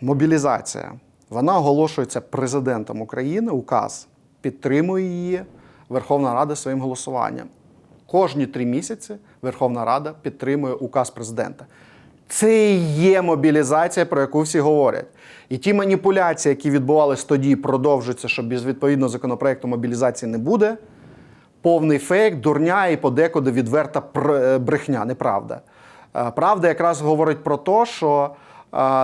мобілізація. Вона оголошується президентом України, указ підтримує її Верховна Рада своїм голосуванням. Кожні три місяці Верховна Рада підтримує указ президента. Це і є мобілізація, про яку всі говорять. І ті маніпуляції, які відбувалися тоді, продовжуються, що без відповідного законопроекту мобілізації не буде. Повний фейк, дурня і подекуди відверта е, брехня, неправда. Е, Правда якраз говорить про те, що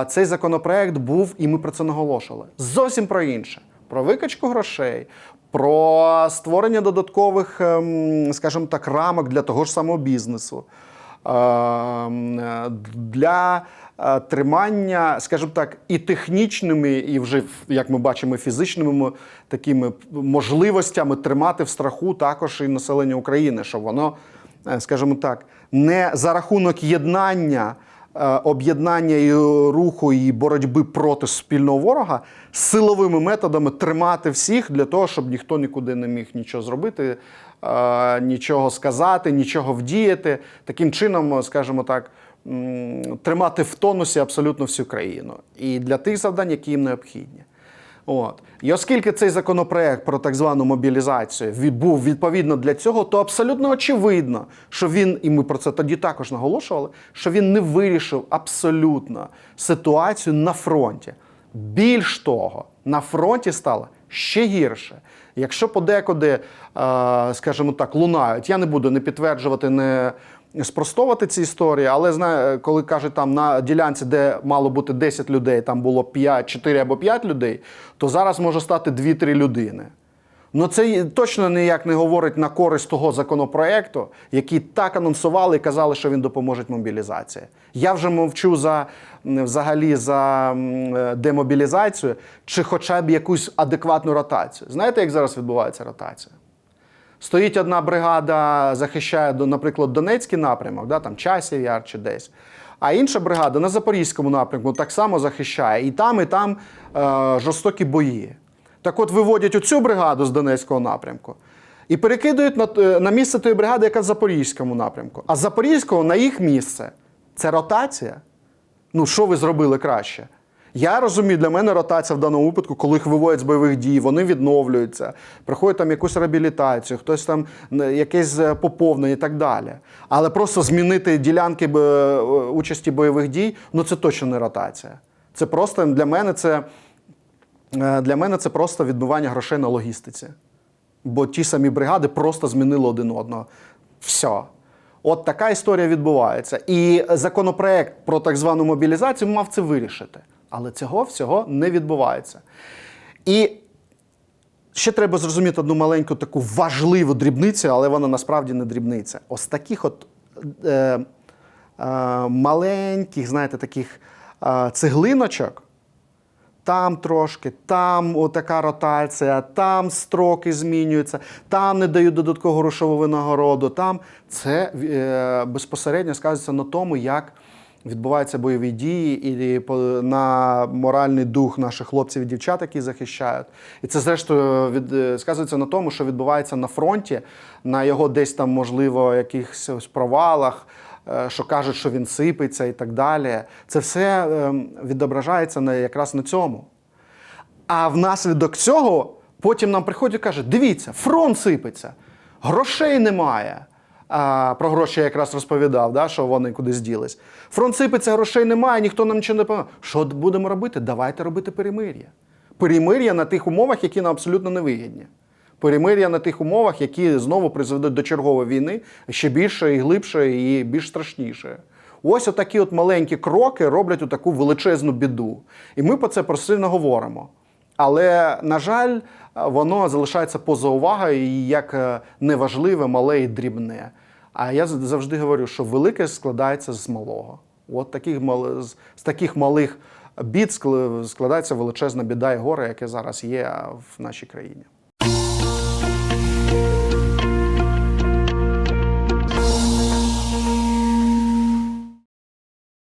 цей законопроект був, і ми про це наголошували. Зовсім про інше: про викачку грошей, про створення додаткових, ем, скажімо так, рамок для того ж самого бізнесу. Ем, Для е, тримання, скажімо так, і технічними, і вже, як ми бачимо, фізичними такими можливостями тримати в страху також і населення України, щоб воно, е, скажімо так, не за рахунок єднання, об'єднання і руху і боротьби проти спільного ворога силовими методами тримати всіх для того, щоб ніхто нікуди не міг нічого зробити, е, нічого сказати, нічого вдіяти. Таким чином, скажімо так, тримати в тонусі абсолютно всю країну. І для тих завдань, які їм необхідні. От. І оскільки цей законопроект про так звану мобілізацію був відповідно для цього, то абсолютно очевидно, що він, і ми про це тоді також наголошували, що він не вирішив абсолютно ситуацію на фронті. Більш того, на фронті стало ще гірше. Якщо подекуди, е, скажімо так, лунають, я не буду не підтверджувати, не спростовувати ці історії, але знаю, коли кажуть, там на ділянці, де мало бути 10 людей, там було 5, 4 або 5 людей, то зараз може стати 2-3 людини. Ну це точно ніяк не говорить на користь того законопроекту, який так анонсували і казали, що він допоможе мобілізації. Я вже мовчу за взагалі за е, демобілізацію чи хоча б якусь адекватну ротацію. Знаєте, як зараз відбувається ротація? Стоїть одна бригада, захищає, наприклад, Донецький напрямок, да, там Часів Яр чи десь. А інша бригада на Запорізькому напрямку так само захищає. І там, і там е, жорстокі бої. Так от виводять оцю бригаду з Донецького напрямку і перекидують на, е, на місце тої бригади, яка в Запорізькому напрямку. А з Запорізького на їх місце. Це ротація? Ну, що ви зробили краще? Я розумію, для мене ротація в даному випадку, коли їх виводять з бойових дій, вони відновлюються, проходять там якусь реабілітацію, хтось там якесь е, поповнення і так далі. Але просто змінити ділянки е, участі бойових дій, ну це точно не ротація. Це просто для мене це, для мене це просто відбивання грошей на логістиці. Бо ті самі бригади просто змінили один одного. Все. От така історія відбувається. І законопроект про так звану мобілізацію мав це вирішити. Але цього всього не відбувається. І ще треба зрозуміти одну маленьку таку важливу дрібницю, але вона насправді не дрібниця. Ось таких от е, е, маленьких, знаєте, таких е, цеглиночок. Там трошки, там отака ротація, там строки змінюються, там не дають додаткову грошову винагороду. Там це е, безпосередньо сказується на тому, як відбуваються бойові дії, і на моральний дух наших хлопців і дівчат, які захищають. І це, зрештою, від, е, сказується на тому, що відбувається на фронті, на його десь там, можливо, якихось провалах що кажуть, що він сипеться і так далі. Це все ем, відображається на, якраз на цьому. А внаслідок цього потім нам приходять і кажуть: дивіться, фронт сипеться, грошей немає. А, про гроші я якраз розповідав, да, що вони кудись ділись. Фронт сипеться, грошей немає, ніхто нам нічого не допомагає. Що будемо робити? Давайте робити перемир'я. Перемир'я на тих умовах, які нам абсолютно невигідні. Перемир'я на тих умовах, які знову призведуть до чергової війни ще більше і глибше, і більш страшніше. Ось отакі от маленькі кроки роблять таку величезну біду. І ми про це постійно говоримо. Але, на жаль, воно залишається поза увагою і як е, неважливе, мале і дрібне. А я завжди говорю, що велике складається з малого. От таких з таких малих бід складається величезна біда і горе, яке зараз є в нашій країні. Thank you.